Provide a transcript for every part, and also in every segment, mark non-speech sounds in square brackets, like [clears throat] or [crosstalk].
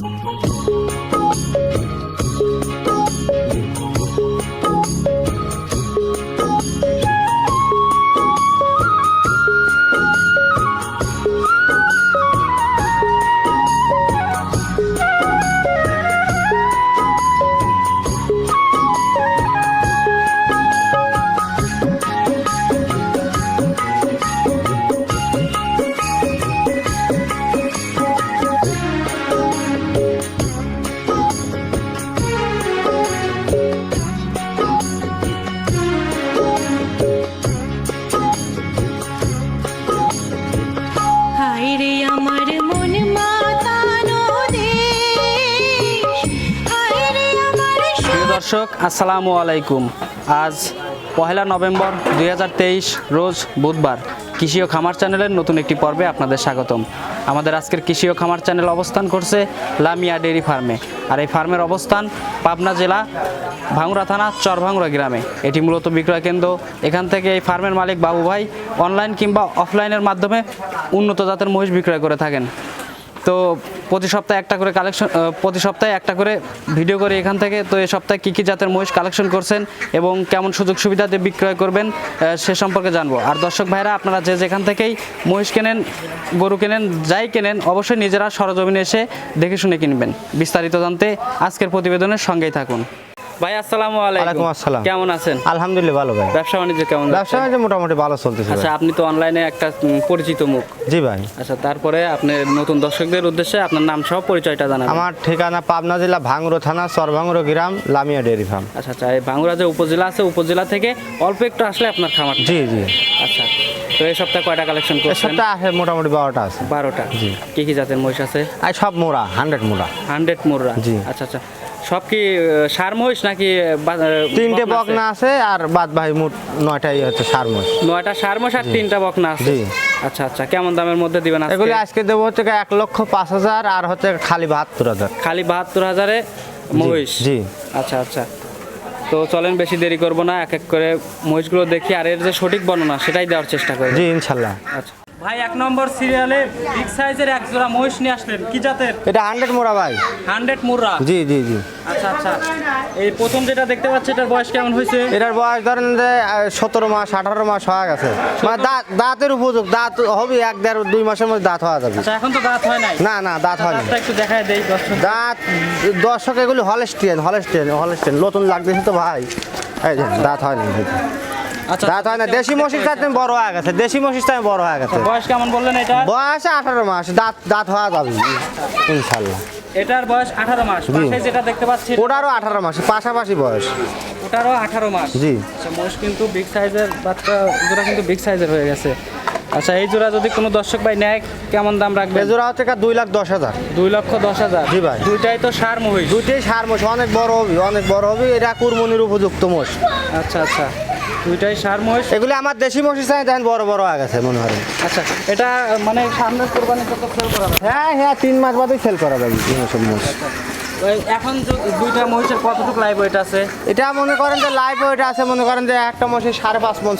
হায় আসসালামু আলাইকুম। আজ পহেলা নভেম্বর দু হাজার তেইশ, রোজ বুধবার কৃষি ও খামার চ্যানেলের নতুন একটি পর্বে আপনাদের স্বাগতম। আমাদের আজকের কৃষি ও খামার চ্যানেল অবস্থান করছে লামিয়া ডেইরি ফার্মে। আর এই ফার্মের অবস্থান পাবনা জেলা ভাঙুরা থানা চরভাঙুরা গ্রামে। এটি মূলত বিক্রয় কেন্দ্র। এখান থেকে এই ফার্মের মালিক বাবু ভাই অনলাইন কিংবা অফলাইনের মাধ্যমে উন্নত জাতের মহিষ বিক্রয় করে থাকেন। তো প্রতি সপ্তাহে একটা করে কালেকশন প্রতি সপ্তাহে একটা করে ভিডিও করে এখান থেকে। তো এই সপ্তাহে কী কী জাতের মহিষ কালেকশন করছেন এবং কেমন সুযোগ সুবিধা দিয়ে বিক্রয় করবেন সে সম্পর্কে জানব। আর দর্শক ভাইরা, আপনারা যে যেখান থেকেই মহিষ কেনেন, গরু কেনেন, যাই কেনেন, অবশ্যই নিজেরা সরজমিনে এসে দেখে শুনে কিনবেন। বিস্তারিত জানতে আজকের প্রতিবেদনের সঙ্গেই থাকুন। ভাই আসসালামু আলাইকুম। আসসালাম। কেমন আছেন? আলহামদুলিল্লাহ ভালো ভাই। ব্যবসা বাণিজ্য কেমন ব্যবসা বাণিজ্য মোটামুটি ভালো চলতেছে আচ্ছা আপনি তো অনলাইনে একটা পরিচিত মুখ। জি ভাই। আচ্ছা তারপরে আপনি নতুন দর্শকদের উদ্দেশ্যে আপনার নাম সহ পরিচয়টা জানাবেন। আমার ঠিকানা পাবনা জেলা ভাঙড়ো থানা সরভাঙড়ো গ্রাম লামিয়া ডেয়ারি ফার্ম। আচ্ছা আচ্ছা এই ভাঙ্গুরা যে উপজেলা আছে উপজেলা থেকে অল্প একটু আসলে আপনার খামার জি জি। আচ্ছা তো এই সপ্তাহে কয়টা কালেকশন করছেন? সপ্তাহে আসে মোটামুটি বারোটা আছে। বারোটা। জি। কি কি জাতের মহিষ আছে? আর সব মোড়া হান্ড্রেড মোড়া। হান্ড্রেড মুররা জি। আচ্ছা আচ্ছা। সব কি সার মহিষ নাকি তিনটে বকনা আছে? আছে আর বাদ ভাই মোট নয়টাই হচ্ছে সার মোষ নয়টা সার মহিষ আর তিনটা বকনা আছে? জি। আচ্ছা আচ্ছা কেমন দামের মধ্যে দিবেন? এগুলি আজকে দেবো হচ্ছে এক লক্ষ পাঁচ হাজার আর হচ্ছে খালি বাহাত্তর হাজার। খালি বাহাত্তর হাজারে মহিষ? জি। আচ্ছা আচ্ছা। তো চলেন বেশি দেরি করব না এক এক করে মহিষগুলো দেখি আর এর যে সঠিক বর্ণনা সেটাই দেওয়ার চেষ্টা করি জি ইনশাল্লাহ। আচ্ছা। ভাই এক নম্বর সিরিয়ালে বিগ সাইজের এক জোড়া মহিষ নিয়ে আসলেন। কি জাতের? এটা হান্ড্রেড মোড়া ভাই। হান্ড্রেড মুররা জি জি জি। আচ্ছা আচ্ছা। এই প্রথম যেটা দেখতে পাচ্ছি এটার বয়স কেমন হয়েছে? এটার বয়স ধরেন যে সতেরো মাস আঠারো মাস হয়ে গেছে। মানে দাঁত দাঁতের উপযোগ দাঁত হবে এক দেড় দুই মাসের মধ্যে দাঁত হওয়া যাবে। আচ্ছা এখন তো দাঁত হয় নাই? না না দাঁত হয়নি দাঁতটা একটু দেখায় দেই দর্শক দাঁত দর্শক এগুলি হলেস্টিয়ান হলেস্টিয়ান হলেস্টিয়ান নতুন লাগতেছে তো ভাই। এই দাঁত হয়নি এই যে। আচ্ছা দাঁত হয় না দেশি মসিস চাইতে বড় হয়ে গেছে দেশি মসিস টাইম বড় হয়ে গেছে। বয়স কেমন বললেন এটা? বয়স আঠারো মাস দাঁত দাঁত হওয়া যাবে ইনশাল্লাহ। এটার বয়স আঠারো মাস পাশে যেটা দেখতে পাচ্ছি ওটারও আঠারো মাস পাশাপাশি বয়স। ওটারও আঠারো মাস। জি। আচ্ছা মহিষ কিন্তু বিগ সাইজের বাচ্চা জোড়া কিন্তু বিগ সাইজের হয়ে গেছে। আচ্ছা এই জোড়া যদি কোনো দর্শক ভাই নেয় কেমন দাম রাখবে বেজোড়া হচ্ছে দুই লাখ দশ হাজার। দুই লক্ষ দশ হাজার। জি ভাই। দুইটাই তো সার মহিষ। দুইটাই সার মোষ অনেক বড় হবে অনেক বড় হবে এটা কুরমনির উপযুক্ত মোষ আচ্ছা আচ্ছা। দুইটাই সার মহিষ। এগুলি আমার দেশি মসিস চাই দেখেন বড় বড় হয়ে গেছে মনে হয়। আচ্ছা এটা মানে সামনের কোরবানি কত সেল করা হবে? হ্যাঁ হ্যাঁ তিন মাস বাদেই সেল করা যাবে সব ওই এখন দুইটা মহিষের কতটুকু লাইভ ওয়েট আছে? এটা মনে করেন যে লাইভ ওয়েট আছে মনে করেন যে একটা মাসে সাড়ে পাঁচ মন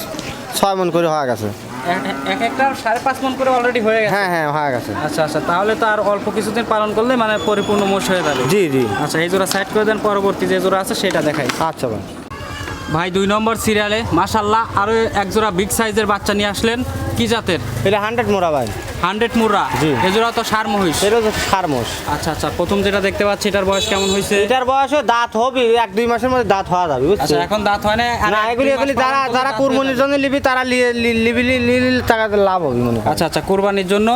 ছয় মন করে হয়ে গেছে। এক- এক একটা সাড়ে পাঁচ মন করে অলরেডি হয়ে গেছে? হ্যাঁ হ্যাঁ হয়ে গেছে। আচ্ছা আচ্ছা তাহলে তো আর অল্প কিছুদিন পালন করলে মানে পরিপূর্ণ মোষ হয়ে যাবে। জি জি। আচ্ছা এই জোড়া সাইড করে দেন পরবর্তী যে জোড়া আছে সেটা দেখাই। আচ্ছা ভাই। ভাই, দুই নম্বর সিরিয়ালে মাসাল্লাহ আরও একজোড়া বিগ সাইজের বাচ্চা নিয়ে আসলেন। কি জাতের? এটা হান্ড্রেড মোড়া ভাই। হান্ড্রেড মুররা জি। এ তো সার মহিষ। এটা হচ্ছে সার মোষ আচ্ছা আচ্ছা প্রথম যেটা দেখতে পাচ্ছি এটার বয়স কেমন হয়েছে? এটার বয়সও দাঁত হবে এক দুই মাসের মধ্যে দাঁত হওয়া যাবে আচ্ছা এখন দাঁত হয় না না এগুলি এগুলি যারা যারা কুরবানির জন্য লিবি তারা লিবি লি- লি- লি- লাভ হবে মনে আচ্ছা আচ্ছা কোরবানির জন্য।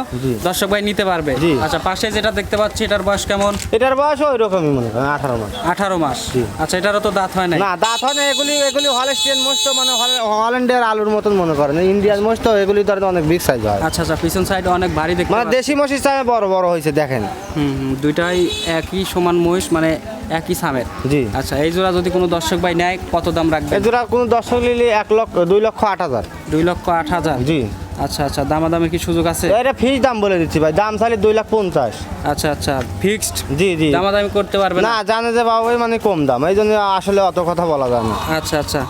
দর্শক ভাই নিতে পারবে। জি। আচ্ছা পাশে যেটা দেখতে পাচ্ছি এটার বয়স কেমন? এটার বয়স ওই রকমই মনে করেন আঠারো মাস। আঠারো মাস। আচ্ছা এটারও তো দাঁত হয় না না দাঁত হয় না এগুলি এগুলি হলেস্টিয়ান মোষ তো মানে হলে- হল্যান্ডের আলুর মতন মনে করেন ইন্ডিয়ান মোষ তো এগুলি ধরেন অনেক বিগ সাইজ হয়। আচ্ছা আচ্ছা পিছন সাইড অনেক ভারী দেখতে মানে দেশি মসিস চাই বড় বড় হয়েছে দেখেন। হুম হুম দুইটাই একই সমান মহিষ মানে একই সামের। জি। আচ্ছা এই জোড়া যদি কোনো দর্শক ভাই নেয় কত দাম রাখবে এজোড়া কোনো দর্শক নিলে এক লক্ষ দুই লক্ষ আট হাজার। দুই লক্ষ আট হাজার? জি। আচ্ছা আচ্ছা দামাদামের কি সুযোগ আছে? এটা ফিস দাম বলে দিচ্ছি ভাই দাম চাইলে দুই লাখ পঞ্চাশ। আচ্ছা আচ্ছা ফিক্সড জি জি। দামাদামি করতে পারবে না? জানে যে বাবা মানে কম দাম এই জন্য আসলে অত কথা বলা যায় না। আচ্ছা আচ্ছা।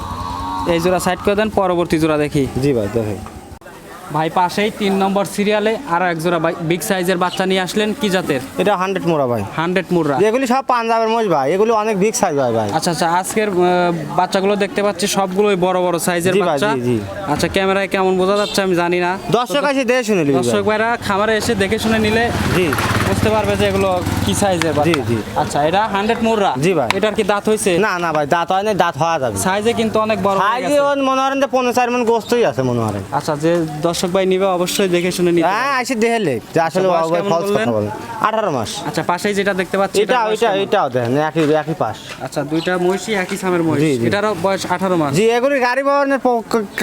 এই জোড়া সাইড করে দেন পরবর্তী জোড়া দেখি। জি ভাই দেখে ভাই পাশেই তিন নম্বর সিরিয়ালে আরও এক জোড়া বিগ সাইজের বাচ্চা নিয়ে আসলেন কি জাতের? এটা হান্ড্রেড মোড়া ভাই। হান্ড্রেড মোড়া এগুলি সব পাঞ্জাবের মোজ ভাই এগুলি অনেক বিগ সাইজ হয় ভাই। আচ্ছা আচ্ছা আজকের বাচ্চাগুলো দেখতে পাচ্ছি সবগুলোই বড় বড় সাইজের বাচ্চা। আচ্ছা ক্যামেরায় কেমন বোঝা যাচ্ছে আমি জানি না। দর্শক আছে দেখে শুনে ভাই। দর্শক ভাইরা খামারে এসে দেখে শুনে নিলে জি। বুঝতে পারবে যে এগুলো কি সাইজের জি, জি। আচ্ছা এটা হান্ড্রেড মুররা? জি ভাই। এটার কি দাঁত হয়েছে? না না ভাই দাঁত হয় না দাঁত হওয়া যাবে। সাইজে কিন্তু অনেক বড় সাইজে মনে করেন যে পনেরো চার মন গোস্তই আছে মনে করেন। আচ্ছা যে দর্শক ভাই নিবে অবশ্যই দেখে শুনে নিবে হ্যাঁ আসি দেখলে যে আসলে ফলস কথা বলে। আঠারো মাস। আচ্ছা পাশেই যেটা দেখতে পাচ্ছি এটা ওইটা এটাও দেখেন একই একই পাশ। আচ্ছা দুইটা মহিষী একই সামের মহিষ। এটারও বয়স আঠারো মাস। জি এগুলি গাড়ি বাহনের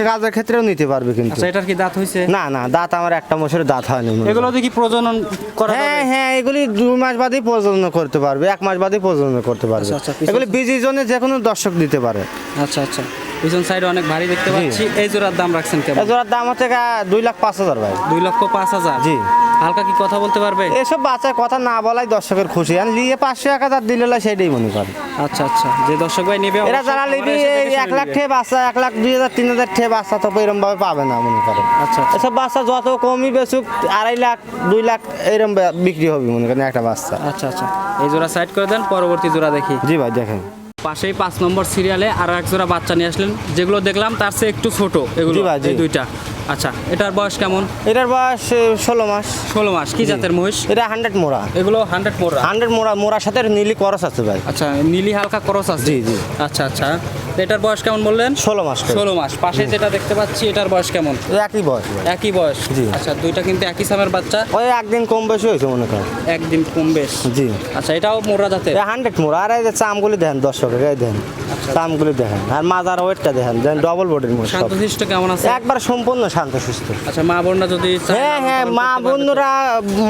কাজের ক্ষেত্রেও নিতে পারবে কিন্তু। আচ্ছা এটার কি দাঁত হয়েছে? না না দাঁত আমার একটা মাসের দাঁত হয়নি এগুলো দেখি প্রজনন করা হ্যাঁ যাবে? হ্যাঁ এগুলি দুই মাস বাদেই প্রজনন করতে পারবে এক মাস বাদেই প্রজনন করতে পারবে। আচ্ছা, আচ্ছা, পিছন- এগুলি বিজি জনে যে কোনো দর্শক দিতে পারে। আচ্ছা আচ্ছা। পিছন সাইডে অনেক ভারী দেখতে। পাচ্ছি। এই জোড়ার দাম রাখছেন কেমন? এই জোড়ার দাম হচ্ছে দুই লাখ পাঁচ হাজার ভাই। দুই লক্ষ পাঁচ হাজার? জি। হালকা কি কথা বলতে পারবে? এসব বাচ্চার কথা না বলাই দর্শকের খুশি। আর নিয়ে পাঁচশো এক হাজার দিলে সেটাই মনে করে আচ্ছা আচ্ছা। যে দর্শক ভাই নেবে এরা যারা নিবি এই এক লাখ ঠে বাচ্চা এক লাখ দুই হাজার তিন হাজার ঠে বাচ্চা তো এরকম ভাবে পাবে না মনে করে আচ্ছা আচ্ছা। এসব বাচ্চা যত কমই বেচুক আড়াই লাখ দুই লাখ এরকম বিক্রি হবে মনে করেন একটা বাচ্চা। আচ্ছা আচ্ছা। এই জোড়া সাইড করে দেন পরবর্তী জোড়া দেখি। জি ভাই দেখেন। পাশেই পাঁচ নম্বর সিরিয়ালে আরও এক জোড়া বাচ্চা নিয়ে আসলেন। যেগুলো দেখলাম তার চেয়ে একটু ছোট এগুলো দুইটা। আচ্ছা এটার বয়স কেমন? এটার বয়স ষোলো মাস। ষোলো মাস। কি জাতের মহিষ? এটা হান্ড্রেড মোড়া। এগুলো হান্ড্রেড মোড়া? হান্ড্রেড মোড়া মোড়ার সাথে নীলি করস আছে ভাই। আচ্ছা নীলি হালকা করস আছে? জি, জি। আচ্ছা আচ্ছা। এটার বয়স কেমন বললেন? ষোলো মাস ষোলো মাস। পাশে যেটা দেখতে পাচ্ছি এটার বয়স কেমন? একই বয়স একই বয়স? জি। আচ্ছা দুইটা কিন্তু একই সামের বাচ্চা? ওই একদিন কম বেশি হয়েছে মনে করেন। একদিন কম বেশ। জি। আচ্ছা এটাও মোড়া জাতের? হান্ড্রেড মোড়া। আর এই যে চামগুলি দেখেন দর্শকের এই দেখেন। আচ্ছা। চামগুলি দেখেন। আর মাজার ওয়েটটা দেখেন। দেখেন ডবল বডির মোড় সব। শান্তশিষ্ট কেমন আছে? একবার সম্পূর্ণ শান্ত সুস্থ। আচ্ছা মা বোনরা যদি হ্যাঁ হ্যাঁ মা বোনরা? বন্ধুরা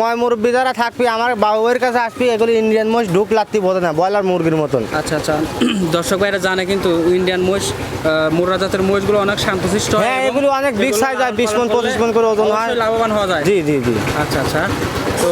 ময় মুরব্বী যারা থাকবি আমার বাবুয়ের কাছে আসবি এগুলো ইন্ডিয়ান মোষ ঢুক লাগতি বোঝে না ব্রয়লার মুরগির মতন। আচ্ছা আচ্ছা। [clears throat] দর্শক ভাইরা জানে কিন্তু ইন্ডিয়ান মহিষ মুরা জাতের মহিষগুলো অনেক শান্তশিষ্ট হয় হ্যাঁ, এগুলো অনেক বিগ সাইজ হয়, বিশ 20 পঁচিশ মন 25 মণ করে ওজন হয়। লাভবান হওয়া যায়। জি জি জি। আচ্ছা আচ্ছা। তো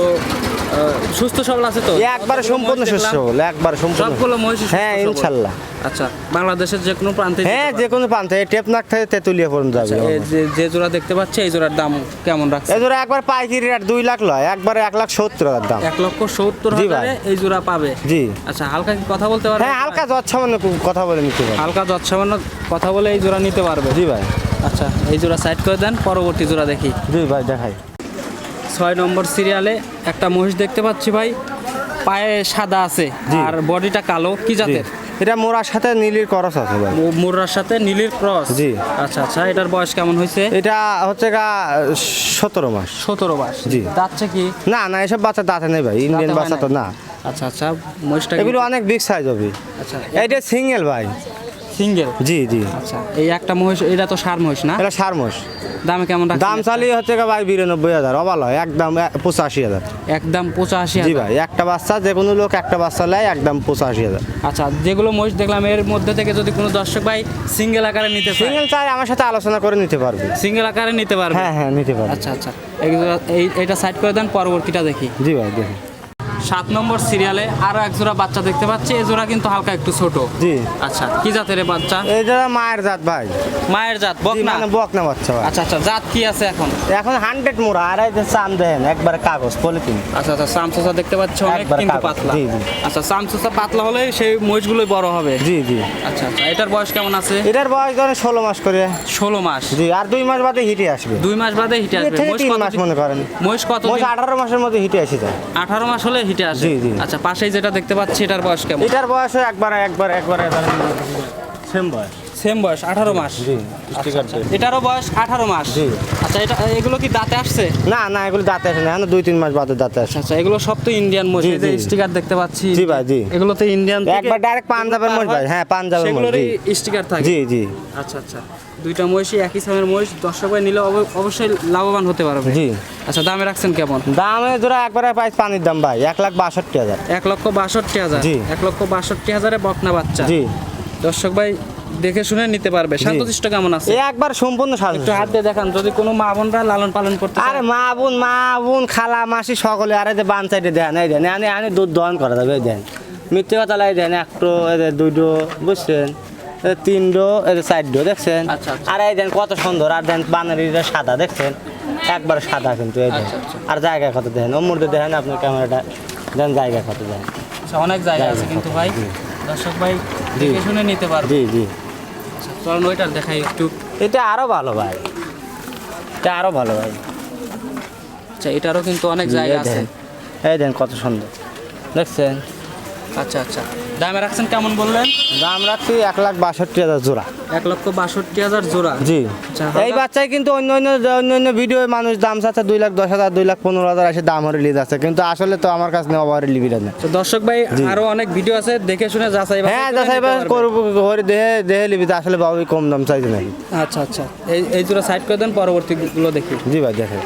সুস্থ সবল আছে তো? একবারে সম্পূর্ণ সুস্থ হল একবার সম্পূর্ণ। সবগুলো মহিষ হ্যাঁ ইনশাল্লাহ। আচ্ছা বাংলাদেশের যে কোনো প্রান্তে হ্যাঁ। যে কোনো প্রান্তে টেপনাক থেকে তেতুলিয়া পর্যন্ত যাবে আচ্ছা, যে জোড়া দেখতে পাচ্ছি এই জোড়ার দাম কেমন রাখছে এই ধরো একবার পাইকারি রেট দুই লাখ লয় একবার এক লাখ সত্তর হাজার দাম। এক লক্ষ সত্তর। হাজারে এই জোড়া পাবে? জি। আচ্ছা হালকা কি কথা বলতে পারবে হ্যাঁ হালকা জ্বর সামান্য কথা বলে নিতে পারে হালকা যৎসামান্য কথা বলে এই জোড়া নিতে পারবে জি ভাই। আচ্ছা এই জোড়া সাইড করে দেন পরবর্তী জোড়া দেখি। জি ভাই দেখাই। ছয় নম্বর সিরিয়ালে একটা মহিষ দেখতে পাচ্ছি ভাই পায়ে সাদা আছে আর বডিটা কালো কি জাতের? এটা মোরার সাথে নীলির ক্রস আছে ভাই। মু- মুর্রার সাথে নীলির ক্রস? জি। আচ্ছা আচ্ছা এটার বয়স কেমন হয়েছে? এটা হচ্ছে গা সতেরো মাস। সতেরো মাস। জি। যাচ্ছে কি? না না এসব বাচ্চা দাঁতে নেই ভাই ইন্ডিয়ান বাচ্চা তো না। আচ্ছা আচ্ছা মহিষটা এগুলো অনেক বিগ সাইজ হবে আচ্ছা এটা সিঙ্গেল ভাই। সিঙ্গেল? জি জি। আচ্ছা এই একটা মহিষ এটা তো সার মহিষ না? এটা সার মোষ দামে কেমন দাম চালিয়ে হচ্ছে ভাই বিরানব্বই হাজার অবাল হয়। একদম পঁচাশি হাজার। একদম পঁচাশি জি ভাই একটা বাচ্চা যে কোনো লোক একটা বাচ্চা নেয় একদম পঁচাশি হাজার। আচ্ছা যেগুলো মহিষ দেখলাম এর মধ্যে থেকে যদি কোনো দর্শক ভাই সিঙ্গেল আকারে নিতে সিঙ্গেল চাই আমার সাথে আলোচনা করে নিতে পারবে। সিঙ্গেল আকারে নিতে পারবে? হ্যাঁ হ্যাঁ নিতে পারবে। আচ্ছা আচ্ছা। এই এটা সাইড করে দেন পরবর্তীটা দেখি। জি ভাই দেখুন সাত নম্বর সিরিয়ালে আরও এক জোড়া বাচ্চা দেখতে পাচ্ছি। এই জোড়া কিন্তু হালকা একটু ছোট। জি। আচ্ছা কি জাতের বাচ্চা? এটা মায়ের জাত ভাই। মায়ের জাত বক জি, না মানে বক না বাচ্চা ভাই। আচ্ছা আচ্ছা জাত কি আছে এখন? এখন হান্ড্রেড মোড়া আর এই যে চাম দেন একবারে কাগজ পলিথিন। আচ্ছা আচ্ছা সামসোসা দেখতে পাচ্ছি অনেক কিন্তু পাতলা। জি, জি। আচ্ছা সামসোসা পাতলা হলে সেই মহিষগুলোই বড় হবে। জি জি। আচ্ছা আচ্ছা এটার বয়স কেমন আছে? এটার বয়স ধরেন ষোলো মাস করে। ষোলো মাস। জি আর দুই মাস বাদে হিটে আসবে। দুই মাস বাদে হিটে আসবে। মহিষ কত মাস মনে করেন। মহিষ কত মোষ আঠারো মাসের মধ্যে হিটে আসে যায়। আঠারো মাস হলে হিটে আসে জি, জি। আচ্ছা পাশেই যেটা দেখতে পাচ্ছি এটার বয়স কেমন? এটার বয়স একবার একবার একবার সেম বয়স। সেম বয়স আঠারো মাস। জি এটারও বয়স আঠারো মাস। জি। আচ্ছা এটা এগুলো কি দাঁতে আসছে? না না এগুলো দাঁতে আসে না দুই তিন মাস বাদে দাঁতে আসে। আচ্ছা আচ্ছা এগুলো সব তো ইন্ডিয়ান মোষ এই যে স্টিকার দেখতে পাচ্ছি। জি ভাই, জি। এগুলোতে ইন্ডিয়ান একবার direct পাঞ্জাবের মোষ ভাই, হ্যাঁ, পাঞ্জাবের মোষ, সেগুলোরই স্টিকার থাকে। জি জি। আচ্ছা আচ্ছা। দুইটা মহিষই একই সামের মহিষ দর্শক ভাই নিলে অব- অবশ্যই লাভবান হতে পারবে। জি। আচ্ছা দামে রাখছেন কেমন? দামে ধরো একবারে পাইস পানির দাম ভাই এক লাখ বাষট্টি হাজার। এক লক্ষ বাষট্টি হাজার? জি। এক লক্ষ বাষট্টি হাজারে বকনা বাচ্চা। জি। দর্শক ভাই দেখে শুনে নিতে পারবে। শান্তশিষ্ট কেমন আছে? একবার সম্পূর্ণ একটু হাত দিয়ে দেখান যদি কোনো মা বোনরা লালন পালন করতে। আরে মা বোন মা বোন খালা মাসি সকলে আরে যে বান সাইডে দেন এই দেন আনে আনে দুধ দহন করা যাবে দেন। মিথ্যে কথা লাই দেন একটো এদের দুইটো বুঝছেন তিনটো এদের চারটো দেখছেন? আচ্ছা, আচ্ছা। আর এই দেন কত সুন্দর আর দেন বানারিটা সাদা দেখছেন? একবার সাদা কিন্তু এই দেখেন আচ্ছা, আর জায়গা কত দেখেন ওর মধ্যে দেখেন আপনার ক্যামেরাটা। দেন জায়গা কত দেখেন আচ্ছা, অনেক জায়গা আছে কিন্তু ভাই। দর্শক ভাই। দেখে শুনে নিতে পারবে। জি জি। চলুন ওইটা দেখাই একটু। এটা আরও ভালো ভাই। এটা আরও ভালো ভাই। আচ্ছা এটারও কিন্তু অনেক জায়গা আছে। এই দেন কত সুন্দর। দেখছেন? আচ্ছা আচ্ছা। দামে রাখছেন কেমন বললেন? দাম রাখছি এক লাখ বাষট্টি হাজার জোড়া। এক লক্ষ বাষট্টি হাজার জোড়া। জি। আচ্ছা, এই বাচ্চায় কিন্তু অন্য অন্য অন্য অন্য ভিডিও মানুষ দাম চাচ্ছে দুই লাখ দশ হাজার দুই লাখ পনেরো হাজার এসে দাম হরে লিজ আছে। কিন্তু আসলে তো আমার কাছে নেওয়া হরে না দর্শক ভাই আরও অনেক ভিডিও আছে দেখে শুনে যাচাই হ্যাঁ যাচাই। করব হরে দেহে দেহে লিবিতে আসলে বাবু কম দাম চাইছে নাকি। আচ্ছা আচ্ছা। এই এই জোড়া সাইড করে দেন পরবর্তীগুলো দেখি। জি ভাই দেখেন।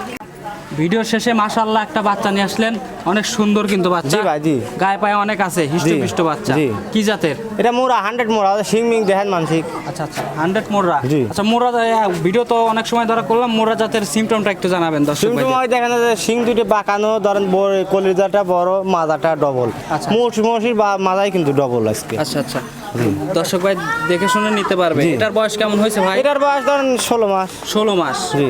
ভিডিও শেষে মাশাআল্লাহ একটা বাচ্চা নিয়ে আসলেন অনেক সুন্দর কিন্তু বাচ্চা জি ভাই, জি। গায়ে পায়ে অনেক আছে হিষ্টপিষ্ট বাচ্চা জি। কি জাতের এটা মোরা হান্ড্রেড মোরা সিং মিং দেখেন মানসিক আচ্ছা আচ্ছা হান্ড্রেড মোরা জি। আচ্ছা মোরা ভিডিও তো অনেক সময় ধরা করলাম মোরা জাতের সিমটমটা একটু জানাবেন দর্শক ভাইদের। মই দেখেন যে সিং দুটি বাঁকানো ধরেন বড় কলিজাটা বড় মাজাটা ডবল আচ্ছা। মোষ মসির বা মাজাই কিন্তু ডবল আজকে আচ্ছা আচ্ছা দর্শক ভাই দেখে শুনে নিতে পারবে। এটার বয়স কেমন হয়েছে ভাই? এটার বয়স ধরেন ষোলো মাস। ষোলো মাস। জি।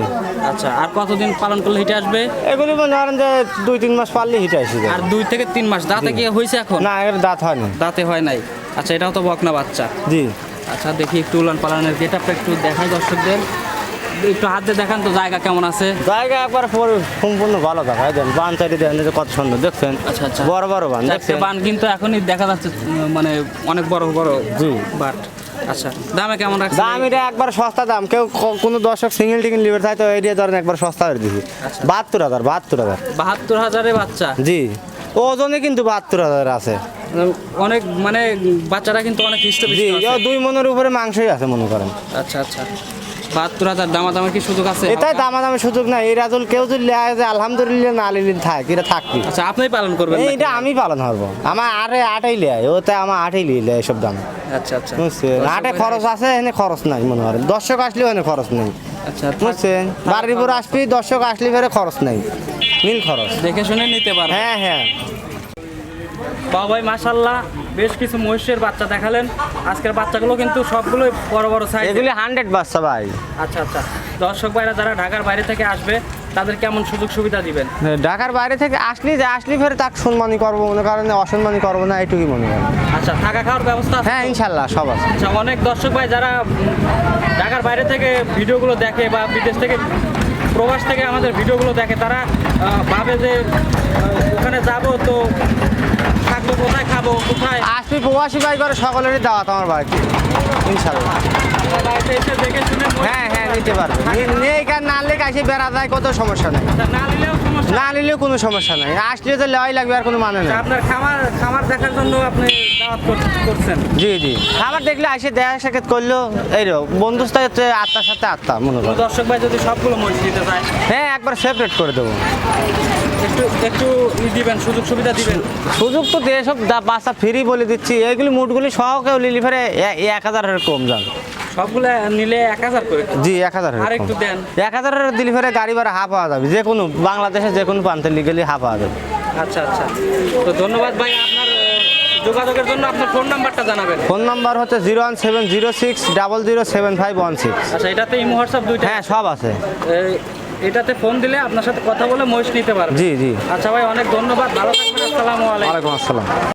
আচ্ছা আর কতদিন পালন করলে হিটে আসবে? এগুলি মনে করেন যে দুই তিন মাস পারলে হিটে আসবে আর দুই থেকে তিন মাস। দাঁতে কি হয়েছে এখন? না এর দাঁত হয়নি। দাঁতে হয় নাই। আচ্ছা এটাও তো বকনা বাচ্চা। জি। আচ্ছা দেখি একটু উলান পালানের গেট আপটা একটু দেখাই দর্শকদের। একটু হাত দিয়ে দেখান তো জায়গা কেমন আছে? জায়গা একবার পরে সম্পূর্ণ ভালো দেখা। দেন বান সাইডে দেখেন যে কত সুন্দর দেখছেন? আচ্ছা, আচ্ছা। বড় বড় বান দেখছেন? বান কিন্তু এখনই দেখা যাচ্ছে মানে অনেক বড় বড় জি। বাট আচ্ছা দামে কেমন রাখছে দাম এটা একবার সস্তা দাম কেউ কোনো দর্শক সিঙ্গেল টিঙ্গেল লিভার চাই তো এই দিয়ে ধরেন একবার সস্তা করে দিছি আচ্ছা। বাহাত্তর হাজার বাহাত্তর হাজার। বাহাত্তর হাজারে বাচ্চা? জি। ওজনে কিন্তু বাহাত্তর হাজার আছে। অনেক মানে বাচ্চারা কিন্তু অনেক জি আছে। দুই মনের উপরে মাংসই আছে মনে করেন। আচ্ছা আচ্ছা। বাহাত্তর হাজার দামাদামের কি সুযোগ আছে? এটাই দামাদামি সুযোগ নাই। এই রাজুল কেউ যদি লেয় যে আলহামদুলিল্লাহ না লিলিন থাক এটা থাকবি আচ্ছা আপনি পালন করবেন? এইটা আমি পালন হব আমার আটে আটাই লেয় ওতে আমার আটাই লিয়ে এসব দাম। আচ্ছা আচ্ছা। আটে খরচ আছে এখানে খরচ নাই মনে করেন। দর্শক আসলেও এখানে খরচ নেই। আচ্ছা থাক- বুঝছেন? বাড়ির উপর আসবি দর্শক আসলে ফেরে খরচ নাই। নীল খরচ। দেখে শুনে নিতে পারবেন। হ্যাঁ হ্যাঁ। বাবা ভাই মাশাল্লাহ বেশ কিছু মহিষের বাচ্চা দেখালেন। আজকের বাচ্চাগুলো কিন্তু সবগুলোই বড় বড় সাইজ এগুলি হান্ড্রেড বাচ্চা ভাই। আচ্ছা আচ্ছা। দর্শক ভাইরা যারা ঢাকার বাইরে থেকে আসবে তাদের কেমন সুযোগ সুবিধা দিবেন ঢাকার বাইরে থেকে আসলি যে আসলি ফেরে তাকে সম্মানই করব মনে করেন অসম্মানই করব না এইটুকুই মনে করেন আচ্ছা থাকা খাওয়ার ব্যবস্থা হ্যাঁ ইনশাল্লাহ সব আছে। আচ্ছা অনেক দর্শক ভাই যারা ঢাকার বাইরে থেকে ভিডিওগুলো দেখে বা বিদেশ থেকে প্রবাস থেকে আমাদের ভিডিওগুলো দেখে তারা ভাবে যে ওখানে যাব তো কোথায়? খাব কোথায়? আসবি প্রবাসী ভাই করে সকলেরই দাওয়াত আমার বাড়িতে। ইনশাল্লাহ আপনার বাড়িতে এসে দেখে শুনে হ্যাঁ হ্যাঁ নিতে পারবে। নি- নিয়ে এখানে না লেগে আসে বেড়া যায় কত সমস্যা নেই। আচ্ছা, না নিলেও সমস্যা না নিলেও কোনো সমস্যা নাই। আসলে তো লাগবে আর কোনো মানে নেই। আপনার খামার খামার দেখার জন্য আপনি দাওয়াত করছেন? জি জি। খাবার দেখলে আসে দেখা সাক্ষাৎ করল এই বন্ধুস্থায় হচ্ছে আত্মার সাথে আত্মা মনে করো। দর্শক ভাই যদি সবগুলো মরিচ দিতে চায়? হ্যাঁ একবার সেপারেট করে দেবো। একটু একটু দিবেন সুযোগ সুবিধা দিবেন। সুযোগ তো দিয়ে সব বাচ্চা ফ্রি বলে দিচ্ছি এইগুলি মুটগুলি সহ কেউ লিলি ফেরে এ- এক হাজারের কম যান সবগুলো নিলে এক হাজার করে জি এক হাজারের আর একটু দেন। এক হাজারের দিলি ফেরে গাড়ি ভাড়া হা পাওয়া যাবে যে কোনো বাংলাদেশে যে কোনো প্রান্তে লিগেলি হা পাওয়া যাবে। আচ্ছা আচ্ছা। তো ধন্যবাদ ভাই আপনার যোগাযোগের জন্য আপনার ফোন নাম্বারটা জানাবেন। ফোন নাম্বার হচ্ছে zero one seven zero six double zero seven five one six আচ্ছা এটাতে ইমো হোয়াটসঅ্যাপ দুইটা হ্যাঁ সব আছে। এই, এটাতে ফোন দিলে আপনার সাথে কথা বলে মহিষ নিতে পারবেন জি জি। আচ্ছা ভাই অনেক ধন্যবাদ। ভালো থাকবেন। আসসালামু আলাইকুম। আসসালাম।